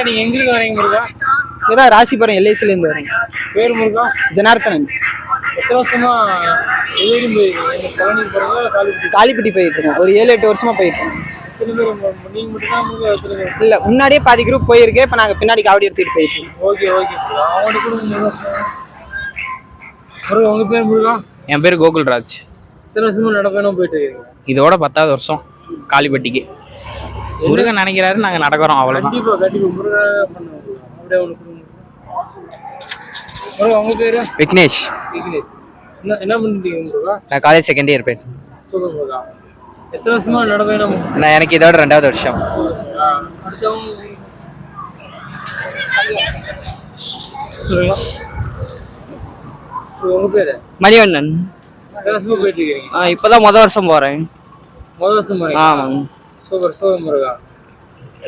முருகா நீங்க எங்கிருந்து வரீங்க முருகா? இதான் ராசிபுரம் எல்ஐசிலேருந்து வரும் பேர் முருகா? ஜனார்த்தனன். எத்தனை வருஷமா எதிரும் போயிருக்கீங்க பழனி போறீங்களா காலேஜ் காலிப்பட்டி போயிட்டு இருக்கேன் ஒரு ஏழு எட்டு வருஷமா போயிட்டு இருக்கேன் எத்தனை பேர் மு- நீங்க மட்டும் தான் முருகா எத்தனை பேர்? இல்ல முன்னாடியே பாதி குரூப் போயிருக்கு இப்போ நாங்கள் பின்னாடி காவடி எடுத்துட்டு போயிட்டு இருக்கோம். Okay okay. அவங்கள்ட்ட கூட முருகா. முருகா உங்க பேர் முருகா? என் பேர் கோகுல்ராஜ். எத்தனை வருஷமா நடப்பயணம் போயிட்டு இருக்கீங்க? இதோட பத்தாவது வருஷம் காளிப்பட்டிக்கு. முருகன் நினைக்கிறாரு நாங்கள் நடக்கிறோம் அவ்வளோதான் பேரு? விக்னேஷ். நான் காலேஜ் செகண்ட் இயர் முருகா. எத்தனை வருஷமா நடப்பயணம் நான் எனக்கு இதோட ரெண்டாவது வருஷம். உங்க பேரு? மணிவண்ணன். இப்போதான் மொதல் வருஷம் போகிறேன் முதல் வருஷம் ஆமாங்க. சூப்பர் சூப்பர் முருகா.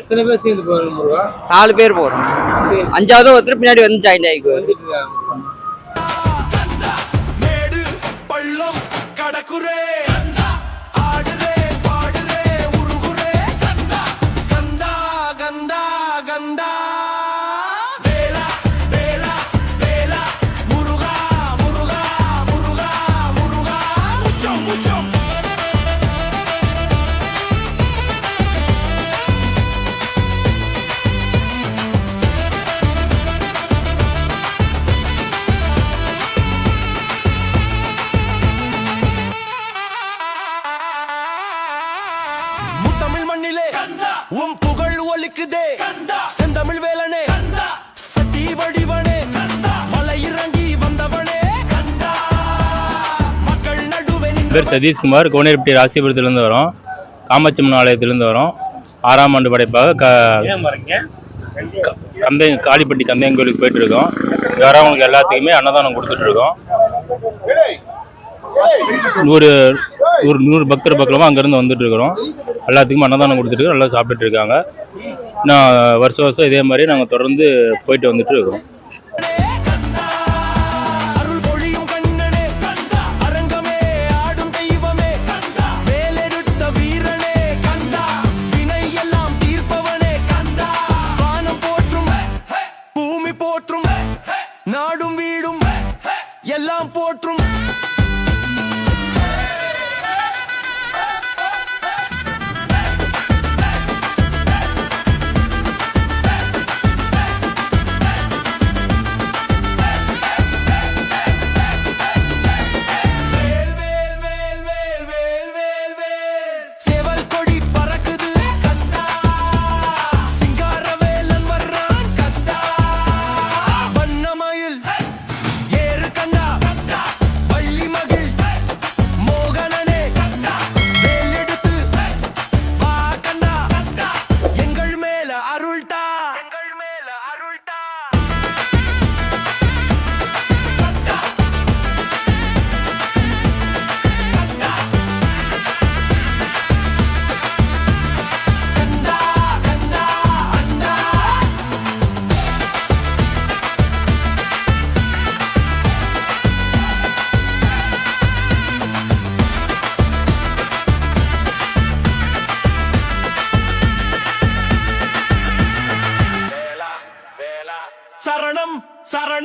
எத்தனை பேர் சேர்ந்து போறீங்க முருகா? நாலு பேர் போகிறோம் சரி அஞ்சாவது ஒருத்தர் பின்னாடி வந்து ஜாயின் ஆகிக்குவார் வந்துட்டு இருக்காங்க முருகா. மண்ணிலே உம் புகழ் ஒலிக்குதே. செந்தமிழ் வேலனே. சத்தி வடிவனே. மலை இறங்கி வந்தவனே. மக்கள் நடுவே பேர் சதீஷ்குமார் கோனேரிப்பட்டி ராசிபுரத்துலேருந்து வரோம். காமாட்சி அம்மன் ஆலயத்திலேருந்து வரோம். ஆறாம் ஆண்டு படைப்பாக க க- கந்தை காளிப்பட்டி கந்தையன் கோயிலுக்கு போயிட்டு இருக்கோம் வரவங்களுக்கு எல்லாத்துக்குமே அன்னதானம் கொடுத்துட்டு இருக்கோம் நூறு ஒரு நூறு பக்தர் பக்கமாக அங்கேருந்து வந்துட்டு இருக்கிறோம் எல்லாத்துக்கும் அன்னதானம் கொடுத்துட்டு நல்லா எல்லாம் சாப்பிட்டுட்டு இருக்காங்க நான் வருஷம் வருஷம் இதே மாதிரி நாங்கள் தொடர்ந்து போயிட்டு வந்துட்டு இருக்கிறோம் அரங்கமே ஆடும் தெய்வமே வீரனே வினை எல்லாம் தீர்ப்பவனே வானம் போற்றும் பூமி போற்றும் நாடும் வீடும் எல்லாம் போற்றும்.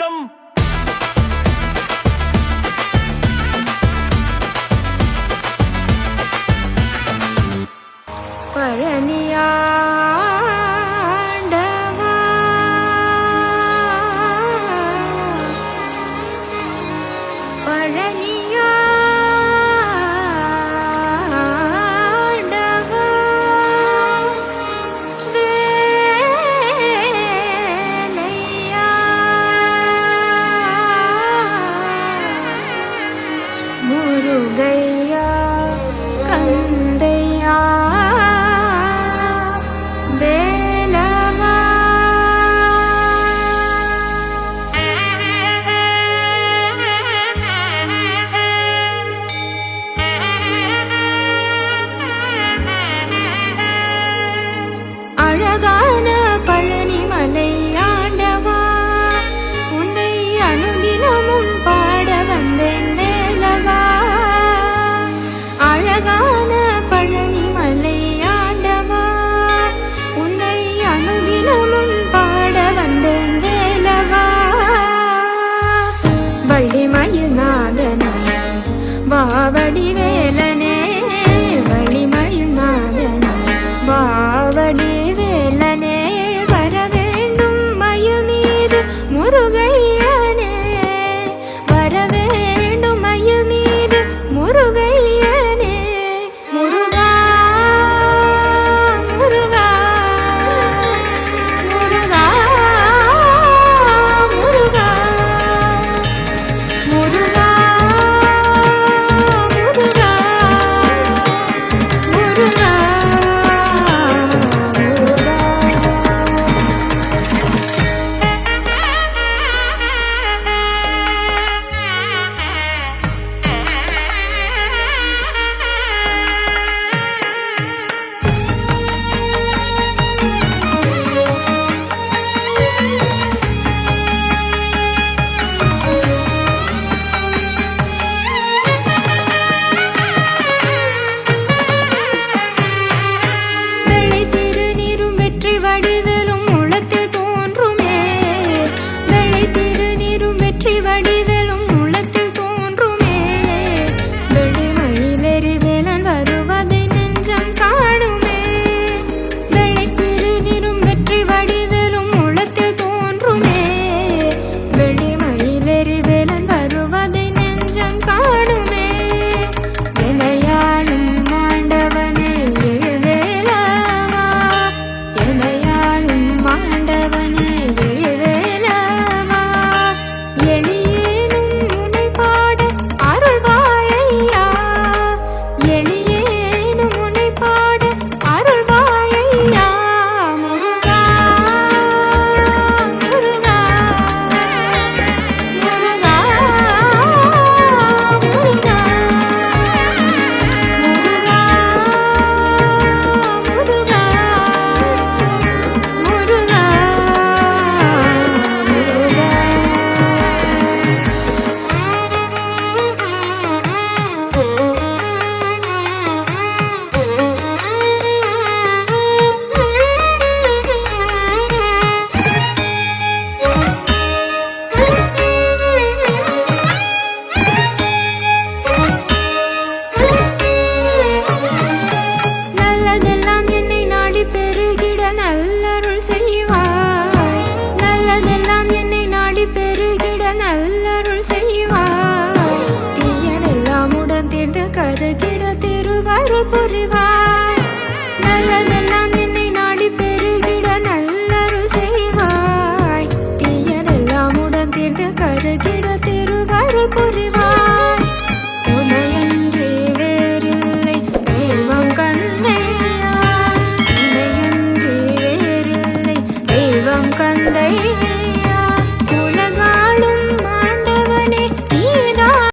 മരം പഴനിയാ தந்தையா? அழக